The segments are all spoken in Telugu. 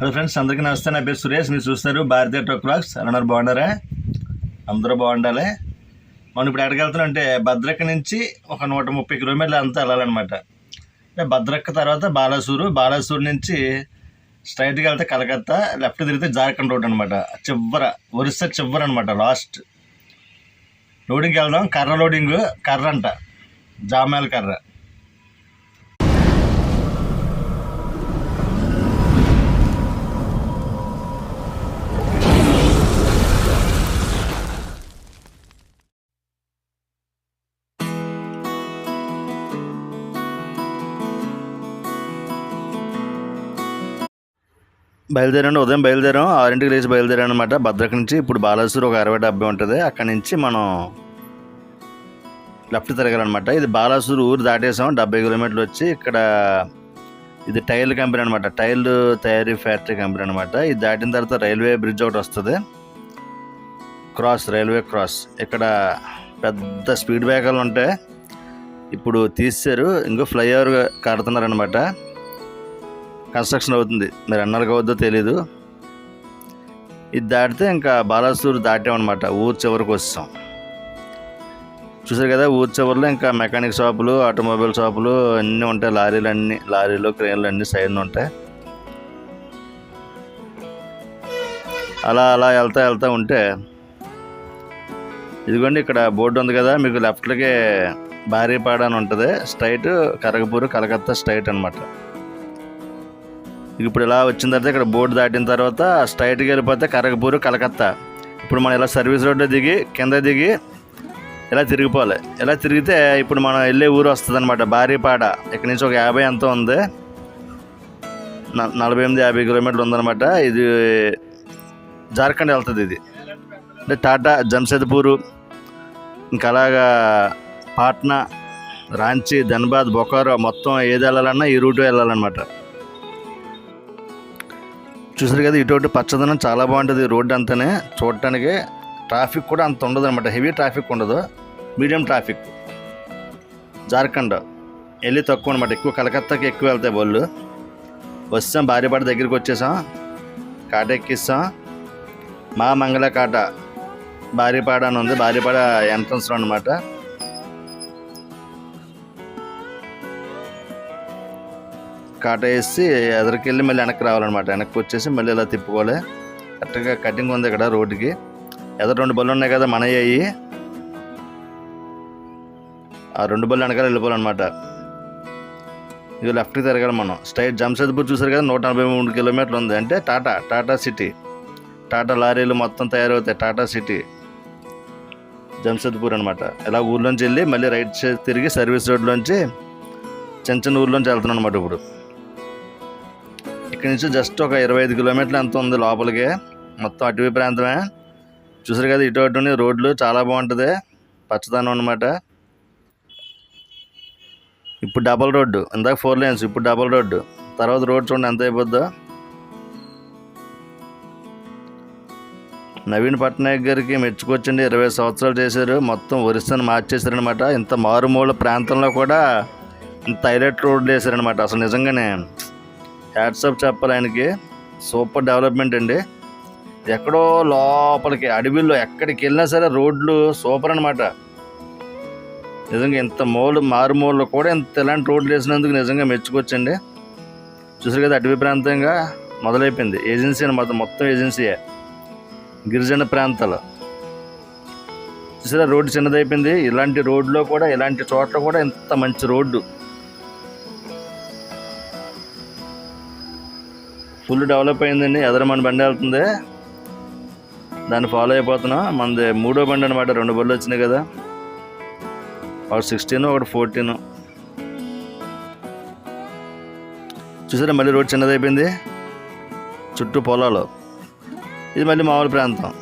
హలో ఫ్రెండ్స్ అందరికీ నమస్తే. నా పేరు సురేష్. మీరు చూస్తారు భారతీయ టోక్ బ్లాగ్స్ అన్నారు బాగుండారా అందరూ బాగుండాలి. మనం ఇప్పుడు ఎక్కడికి వెళ్తున్నాం అంటే భద్రక నుంచి ఒక నూట ముప్పై కిలోమీటర్లు అంతా వెళ్ళాలన్నమాట. అంటే భద్రక్క తర్వాత బాలాసూరు. బాలాసూరు నుంచి స్ట్రైట్గా వెళ్తే కలకత్తా లెఫ్ట్ తిరిగితే జార్ఖండ్ రోడ్ అనమాట చివర ఒరిస్సా చివర అనమాట లాస్ట్. లోడింగ్కి వెళ్దాం. కర్ర లోడింగ్ కర్ర అంట. జామాల కర్ర. బయలుదేరండి ఉదయం బయలుదేరాం ఆరింటికి లేచి బయలుదేరాం అనమాట భద్రక నుంచి ఇప్పుడు బాలాసూర్ ఒక అరవై డెబ్బై ఉంటుంది. అక్కడి నుంచి మనం లెఫ్ట్ తిరగాలన్నమాట. ఇది బాలాసూర్ ఊరు దాటేసాం. డెబ్బై కిలోమీటర్లు వచ్చి ఇక్కడ ఇది టైల్ కంపెనీ అనమాట టైల్ తయారీ ఫ్యాక్టరీ కంపెనీ అనమాట ఇది దాటిన తర్వాత రైల్వే బ్రిడ్జ్ ఒకటి వస్తుంది. Cross railway cross. ఇక్కడ పెద్ద స్పీడ్ బ్రేకర్లు ఉంటాయి ఇప్పుడు తీసారు ఇంకో ఫ్లైఓవర్ కడుతున్నారనమాట కన్స్ట్రక్షన్ అవుతుంది. మీరు అన్నారు కావద్దో తెలీదు. ఇది దాటితే ఇంకా బాలాసూర్ దాటామన్నమాట. ఊరు చివరికి వస్తాం. చూసారు కదా ఊరు చివరిలో ఇంకా మెకానిక్ షాపులు ఆటోమొబైల్ షాపులు అన్నీ ఉంటాయి. లారీలు అన్నీ లారీలు క్రేన్లు అన్నీ సైడ్న ఉంటాయి. అలా అలా వెళ్తా వెళ్తూ ఉంటే ఇదిగోండి ఇక్కడ బోర్డు ఉంది కదా మీకు లెఫ్ట్లకే భారీపాడ అని ఉంటుంది. స్ట్రైట్ కరగపూర్ కలకత్తా స్ట్రైట్ అనమాట ఇప్పుడు ఇలా వచ్చిన తర్వాత ఇక్కడ బోర్డు దాటిన తర్వాత స్ట్రైట్కి వెళ్ళిపోతే కరగపూరు కలకత్తా. ఇప్పుడు మనం ఇలా సర్వీస్ రోడ్లో దిగి కింద దిగి ఇలా తిరిగిపోవాలి. ఇలా తిరిగితే ఇప్పుడు మనం వెళ్ళే ఊరు వస్తుంది అనమాట బారీపాడ. ఇక్కడ నుంచి ఒక యాభై ఎంత ఉంది. న- నలభై ఎనిమిది యాభై కిలోమీటర్లు ఉందన్నమాట. ఇది జార్ఖండ్ వెళ్తుంది ఇది. అంటే టాటా జంషెద్పూరు ఇంకా అలాగా పాట్నా రాంచీ ధన్బాద్ బొకారో మొత్తం ఏది వెళ్ళాలన్నా ఈ రూట్ వెళ్ళాలన్నమాట. చూసారు కదా ఇటు పచ్చదనం చాలా బాగుంటుంది రోడ్డు అంతానే. చూడటానికి ట్రాఫిక్ కూడా అంత ఉండదు అనమాట హెవీ ట్రాఫిక్ ఉండదు. Medium traffic. జార్ఖండ్. వెళ్ళి తక్కువ అనమాట ఎక్కువ కలకత్తాకి ఎక్కువ వెళ్తాయి బళ్ళు. వస్తాం భార్యపాడ దగ్గరికి వచ్చేసాం. కాట ఎక్కిస్తాం. మా మంగళ కాట. భార్యపాడ అని ఉంది. భార్యపాడ ఎంట్రన్స్లో అనమాట కాట వేసి ఎదరికెళ్ళి మళ్ళీ వెనక్కి రావాలన్నమాట. వెనక్కి వచ్చేసి మళ్ళీ ఇలా తిప్పుకోవాలి. కరెక్ట్గా కటింగ్ ఉంది ఇక్కడ రోడ్డుకి. ఎదురు రెండు బళ్ళు ఉన్నాయి కదా మన అయ్యి. ఆ రెండు బళ్ళు వెనకాల వెళ్ళిపోవాలన్నమాట. ఇది లెఫ్ట్కి తిరగాలి మనం. స్ట్రైట్ జంషెద్పూర్ చూసారు కదా నూట నలభై మూడు కిలోమీటర్లు ఉంది. అంటే టాటా టాటా సిటీ. టాటా లారీలు మొత్తం తయారవుతాయి టాటా సిటీ. జంషెద్పూర్ అనమాట ఇలా ఊర్లోంచి వెళ్ళి మళ్ళీ రైట్ తిరిగి సర్వీస్ రోడ్లోంచి చిన్న చిన్న ఊర్లోంచి వెళ్తున్నాం అనమాట ఇప్పుడు. ఇక్కడ నుంచి జస్ట్ ఒక ఇరవై ఐదు కిలోమీటర్లు ఎంత ఉంది లోపలికి? మొత్తం అటవీ ప్రాంతమే. చూసారు కదా ఇటు అటు రోడ్లు చాలా బాగుంటుంది. పచ్చదనం అనమాట ఇప్పుడు డబల్ రోడ్డు. ఇందాక ఫోర్ లైన్స్ ఇప్పుడు డబల్ రోడ్డు. తర్వాత రోడ్ చూడండి ఎంత అయిపోద్దో. నవీన్ పట్నాయక్ గారికి మెచ్చుకొచ్చండి ఇరవై సంవత్సరాలు చేశారు. మొత్తం ఒరిస్సాను మార్చేశారనమాట ఇంత మారుమూల ప్రాంతంలో కూడా ఇంత హైలైట్ రోడ్లు వేశారనమాట అసలు నిజంగానే. హ్యాట్సప్ చెప్పాలి ఆయనకి. సూపర్ డెవలప్మెంట్ అండి. ఎక్కడో లోపలికి అడవిలో ఎక్కడికి వెళ్ళినా సరే రోడ్లు సూపర్ అనమాట నిజంగా ఇంత మూలు మారుమూలలో కూడా ఇంత ఇలాంటి రోడ్లు వేసినందుకు నిజంగా మెచ్చుకోవచ్చండి చూసారు కదా అటవీ ప్రాంతంగా మొదలైపోయింది. ఏజెన్సీ మొత్తం మొత్తం ఏజెన్సీయే గిరిజన ప్రాంతాలు. చూసారా రోడ్డు చిన్నదైపోయింది. ఇలాంటి రోడ్లో కూడా ఇలాంటి చోట్ల కూడా ఇంత మంచి రోడ్డు. ఫుల్ డెవలప్ అయిందండి. ఎదర మన బండి వెళ్తుంది. దాన్ని ఫాలో అయిపోతున్నాం. మనది మూడో బండి అనమాట రెండు బండ్లు వచ్చినాయి కదా. ఒకటి సిక్స్టీన్ ఒకటి ఫోర్టీన్ చూసారా మళ్ళీ రోడ్ చిన్నదైపోయింది చుట్టూ పొలాలు. ఇది మళ్ళీ మామూలు ప్రాంతం.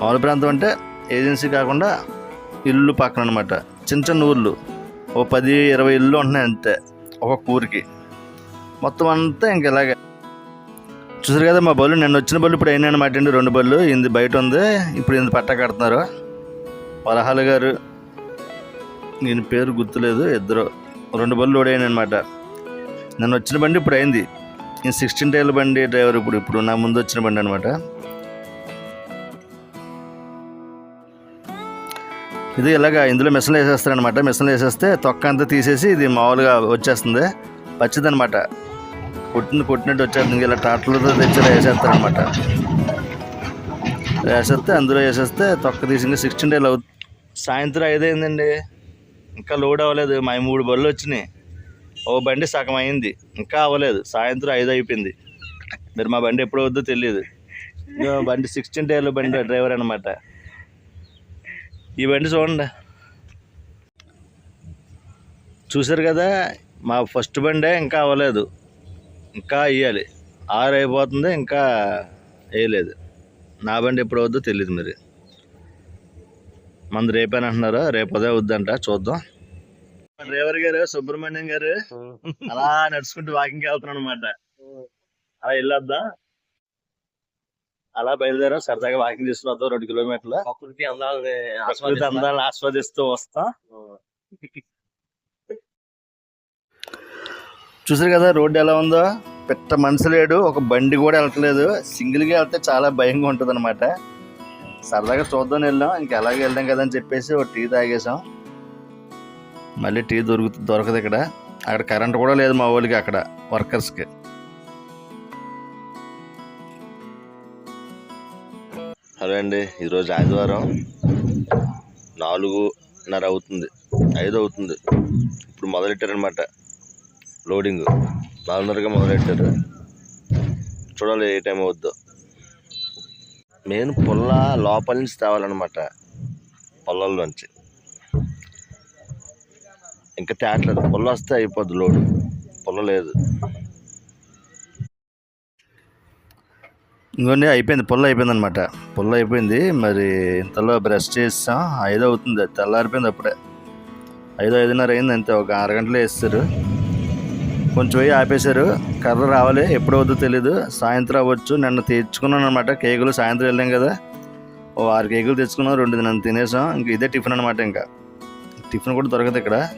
మామూలు ప్రాంతం అంటే ఏజెన్సీ కాకుండా ఇల్లు పక్కన అనమాట చిన్న చిన్న ఊళ్ళు ఓ పది ఇరవై ఇల్లు ఉంటున్నాయి అంతే. ఒక ఊరికి. మొత్తం అంతా ఇంక ఇలాగే. చూసారు కదా మా బళ్ళు నిన్న వచ్చిన బళ్ళు ఇప్పుడు అయినా అనమాట అండి రెండు బళ్ళు. ఇది బయట ఉంది ఇప్పుడు ఇది పట్ట కడుతున్నారు. వరహాలు గారు నేను పేరు గుర్తులేదు ఇద్దరు రెండు బళ్ళు లోడ్ అనమాట నన్ను వచ్చిన బండి ఇప్పుడు అయింది. నేను సిక్స్టీన్ టైల్ బండి డ్రైవర్ ఇప్పుడు ఇప్పుడు నా ముందు వచ్చిన బండి అనమాట ఇది ఇలాగా ఇందులో మిషన్లు వేసేస్తారనమాట మిషన్లు వేసేస్తే తొక్క అంతా తీసేసి ఇది మామూలుగా వచ్చేస్తుంది. పచ్చిదనమాట కొట్టిన కొట్టినట్టు వచ్చేస్తుంది. ఇలా టాటర్లతో తెచ్చి వేసేస్తారనమాట వేసేస్తే అందులో వేసేస్తే తొక్క తీసి ఇంకా సిక్స్టీన్ డేలు అవుతుంది సాయంత్రం ఐదైందండి ఇంకా లోడ్ అవ్వలేదు. మా మూడు బళ్ళు వచ్చినాయి. ఓ బండి సగం అయింది. ఇంకా అవ్వలేదు. సాయంత్రం ఐదు అయిపోయింది. మీరు మా బండి ఎప్పుడు వద్దో తెలియదు. బండి సిక్స్టీన్ డేలు బండి డ్రైవర్ అనమాట ఈ బండి చూడండి. చూసారు కదా మా ఫస్ట్ బండే ఇంకా అవ్వలేదు. ఇంకా వేయాలి ఆరు అయిపోతుంది ఇంకా వేయలేదు. నా బండి ఎప్పుడు అవుద్దో తెలియదు మరి. మంది రేపని అంటున్నారు? రేపు అదే వద్దంట చూద్దాం. డ్రైవర్ గారు సుబ్రహ్మణ్యం గారు అలా నడుచుకుంటూ వాకింగ్ వెళ్తున్నాను అనమాట అలా వెళ్ళొద్దా? అలా బయలుదేరా సరదాగా వాకింగ్ చేస్తూ వద్దాం రెండు కిలోమీటర్లు. ప్రకృతి అందాలను ఆస్వాదిస్తూ వస్తాం. చూసారు కదా రోడ్డు ఎలా ఉందో? పెట్ట మనసు లేడు ఒక బండి కూడా వెళ్ళట్లేదు సింగిల్గా వెళ్తే చాలా భయంగా ఉంటుంది అనమాట సరదాగా చూద్దాం వెళ్ళాం ఇంక ఎలాగ వెళ్దాం కదా అని చెప్పేసి ఒక టీ తాగేసాం మళ్ళీ టీ దొరుకుతుంది దొరకదు ఇక్కడ. అక్కడ కరెంట్ కూడా లేదు మా వాళ్ళకి అక్కడ వర్కర్స్కి. హలో అండి ఈరోజు ఆదివారం నాలుగున్నర అవుతుంది ఐదు అవుతుంది. ఇప్పుడు మొదలెట్టారనమాట లోడింగ్. నాలుగున్నరగా మొదలెట్టారు. చూడాలి ఏ టైం అవుద్దో. మెయిన్ పుల్ల లోపల నుంచి తేవాలన్నమాట. పొల్లల్లోంచి. ఇంకా తేటలేదు. పుల్ల వస్తే అయిపోద్ది లోడు. పుల్ల లేదు. ఇంకోండి అయిపోయింది. పుల్ల అయిపోయింది అనమాట పుల్ల అయిపోయింది. మరి ఇంతలో బ్రష్ చేస్తాం ఐదు అవుతుంది తెల్లారిపోయింది అప్పుడే. ఐదు ఐదున్నర అయింది అంతే. ఒక అరగంటలో వేస్తారు. కొంచెం పోయి ఆపేశారు. కర్ర రావాలి. ఎప్పుడు అవుతుందో తెలీదు. సాయంత్రం అవ్వచ్చు. నిన్న తెచ్చుకున్నాను అనమాట కేకులు సాయంత్రం వెళ్ళాం కదా. ఓ ఆరు కేకులు తెచ్చుకున్నాం. రెండు నన్ను తినేసాం. ఇంక ఇదే టిఫిన్ అనమాట ఇంకా. టిఫిన్ కూడా దొరకదు ఇక్కడ.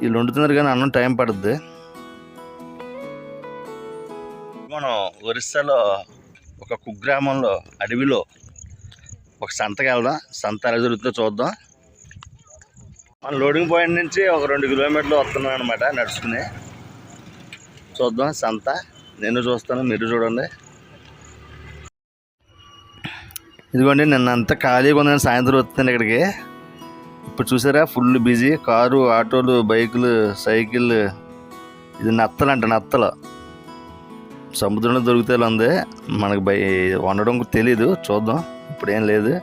వీళ్ళు వండుతున్నారు కానీ అన్నం టైం పడుద్ది. మనం ఒరిస్సాలో ఒక కుగ్రామంలో అడవిలో ఒక సంతకి వెళ్దాం. సంత ఎలా జరుగుతుందో చూద్దాం. మన లోడింగ్ పాయింట్ నుంచి ఒక రెండు కిలోమీటర్లు వస్తున్నాం అనమాట నడుచుకుని. చూద్దాం సంత. నేను చూస్తాను మీరు చూడండి. ఇదిగోండి నిన్నంత ఖాళీగా ఉందని సాయంత్రం వస్తుంది ఇక్కడికి. ఇప్పుడు చూసారా ఫుల్ బిజీ కారు ఆటోలు బైకులు సైకిల్ ఇది నత్తలు అంట నత్తలు. సముద్రంలో దొరికితే ఉంది. మనకు బై వండడం తెలీదు చూద్దాం. ఇప్పుడు ఏం లేదు.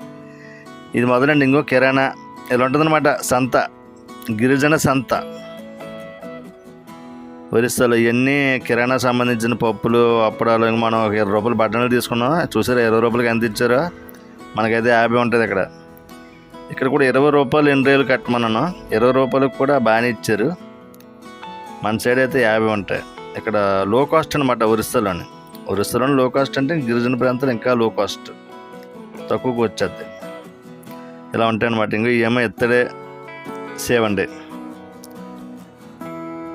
ఇది మొదలండి ఇంకో కిరాణా. ఇలా ఉంటుందన్నమాట సంత. గిరిజన సంత. ఒరిస్సాలో ఇవన్నీ కిరాణా సంబంధించిన పప్పులు అప్పడాలు మనం ఒక ఇరవై రూపాయలు బట్టలు తీసుకున్నాం. చూసారా ఇరవై రూపాయలకి ఎంత ఇచ్చారో? మనకైతే యాభై ఉంటుంది ఇక్కడ. ఇక్కడ కూడా ఇరవై రూపాయలు ఎన్ని రేలు కట్టమన్నాను. ఇరవై రూపాయలకు కూడా బాగానే ఇచ్చారు. మన సైడ్ అయితే యాభై ఉంటాయి. ఇక్కడ లో కాస్ట్ అనమాట ఒరిస్సాలోని. ఒరిస్సాలోని లో కాస్ట్ అంటే గిరిజన ప్రాంతాలు ఇంకా లో కాస్ట్ తక్కువకు వచ్చేది ఇలా ఉంటాయి అనమాట ఇంకా ఏమో ఎత్తడే సెవెన్ డే.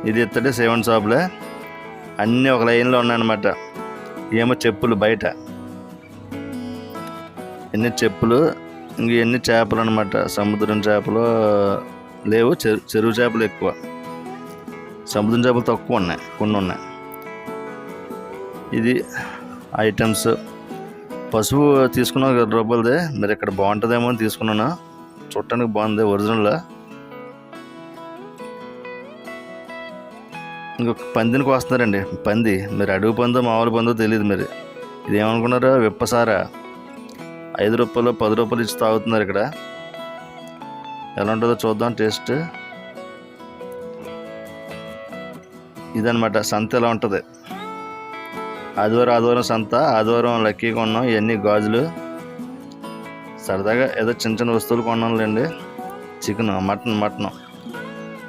ఇది ఇత్తడి సెవెన్ షాపులే. అన్నీ ఒక లైన్లో ఉన్నాయన్నమాట. ఏమో చెప్పులు బయట. ఎన్ని చెప్పులు ఇంక ఎన్ని చేపలు అనమాట సముద్రం చేపలు లేవు. చెరు చెరువు చేపలు ఎక్కువ. సముద్రం చేపలు తక్కువ ఉన్నాయి. కొన్ని ఉన్నాయి. ఇది ఐటమ్స్. పసుపు తీసుకున్నాం కదా రూపాయలది. మరి ఇక్కడ బాగుంటుందేమో అని తీసుకున్నాను. చూడటానికి బాగుంది. ఒరిజినల్. ఇంకొక పందిని కోస్తున్నారండి. పంది. మీరు అడుగు పందో మామూలు పందో తెలియదు మరి. ఇదేమనుకున్నారో? విప్పసారా? ఐదు రూపాయలు పది రూపాయలు ఇచ్చి తాగుతున్నారు ఇక్కడ. ఎలా ఉంటుందో చూద్దాం టేస్ట్. ఇదనమాట సంత ఎలా ఉంటుంది? ఆదివారం ఆదివారం సంత ఆదివారం లక్కీ కొన్నాం ఇవన్నీ గాజులు. సరదాగా ఏదో చిన్న చిన్న వస్తువులు కొన్నాంలేండి చికెన్ మటన్ మటన్.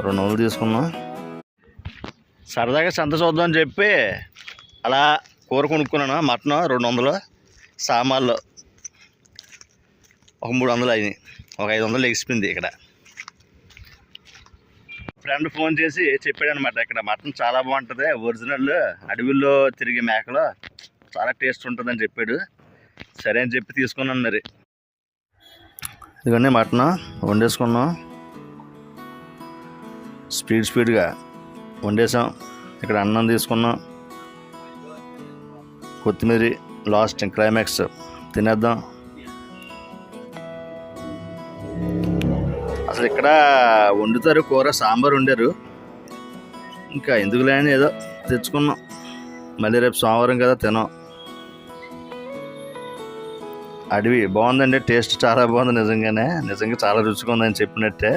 రెండు వందలు తీసుకున్నాం. సరదాగా సంత చూద్దామని చెప్పి అలా కూర కొనుక్కున్నాను. మటన్ రెండు వందలు సామాన్లు ఒక మూడు వందలు అయినాయి ఒక ఐదు వందలు ఎగిసిపోయింది ఇక్కడ. ఫ్రెండ్ ఫోన్ చేసి చెప్పాడు అనమాట ఇక్కడ మటన్ చాలా బాగుంటుంది ఒరిజినల్ అడవిలో తిరిగే మేకలో చాలా టేస్ట్ ఉంటుందని చెప్పాడు. సరే అని చెప్పి తీసుకున్నాను మరి. ఇదిగోండి మటన్ వండేసుకున్నాం. స్పీడ్ స్పీడ్గా వండేసాం ఇక్కడ అన్నం తీసుకున్నాం. కొత్తిమీర లాస్ట్ క్లైమాక్స్ తినేద్దాం. అసలు ఇక్కడ వండుతారు కూర సాంబార్ వండారు. ఇంకా ఎందుకులే అని ఏదో తెచ్చుకున్నాం. మళ్ళీ రేపు సోమవారం కదా తినాం. అడవి బాగుందండి టేస్ట్ చాలా బాగుంది నిజంగానే. నిజంగా చాలా రుచిగా ఉందని చెప్పినట్టే.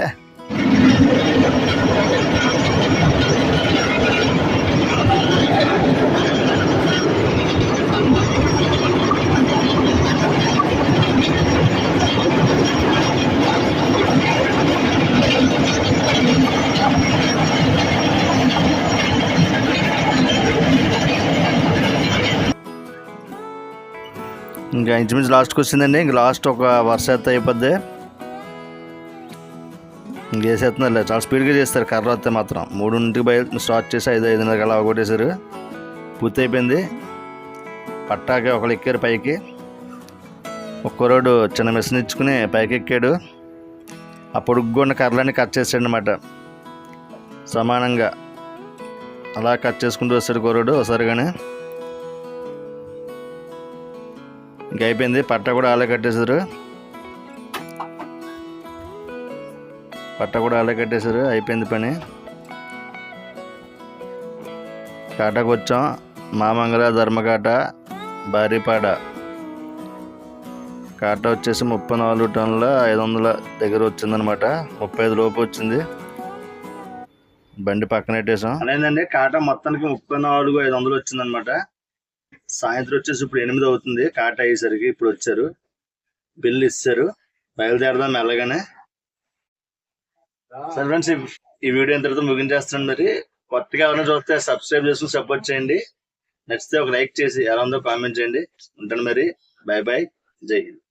ఇంకా ఇంచుమించు లాస్ట్కి వచ్చిందండి. ఇంక లాస్ట్ ఒక వర్ష ఎత్త అయిపోద్ది. ఇంక చాలా స్పీడ్గా చేస్తారు. కర్ర వస్తే మాత్రం మూడుంటికి బయలు స్టార్ట్ చేసి ఐదు ఐదున్నర అలా కొట్టేశారు. పూర్తి అయిపోయింది. పట్టాకి ఒకళ్ళు ఎక్కారు పైకి. ఒక్కరోడు చిన్న మిషన్ ఇచ్చుకుని పైకి ఎక్కాడు. ఆ పొడుగ్గున్న కర్రలన్నీ కట్ చేసాడు అనమాట సమానంగా అలా కట్ చేసుకుంటూ వస్తాడు కుర్రోడు ఒకసారిగానే ఇంక అయిపోయింది పట్ట కూడా ఆలే కట్టేశారు. పట్ట కూడా ఆలే కట్టేశారు అయిపోయింది పని. కాటాకు వచ్చాం మామంగళ ధర్మకాట భారీపాడ కాట వచ్చేసి ముప్పై నాలుగు టన్నుల ఐదు వందల దగ్గర వచ్చిందనమాట ముప్పై ఐదు లోపు వచ్చింది. బండి పక్కన పెట్టేసాం అదేంటండి కాట మొత్తానికి ముప్పై నాలుగు ఐదు వందలు వచ్చిందనమాట. సాయంత్రం వచ్చేసి ఇప్పుడు ఎనిమిది అవుతుంది. కాట అయ్యేసరికి ఇప్పుడు వచ్చారు. బిల్లు ఇస్తారు బయలుదేరదాం మెల్లగానే. సరే ఫ్రెండ్స్ ఈ- వీడియో ఇంతటితో ముగించేస్తున్నాను మరి. కొత్తగా ఎవరైనా చూస్తే సబ్స్క్రైబ్ చేసుకుని సపోర్ట్ చేయండి. నచ్చితే ఒక లైక్ చేసి ఎలా ఉందో కామెంట్ చేయండి. ఉంటాను మరి. బాయ్ బాయ్ జై హింద్.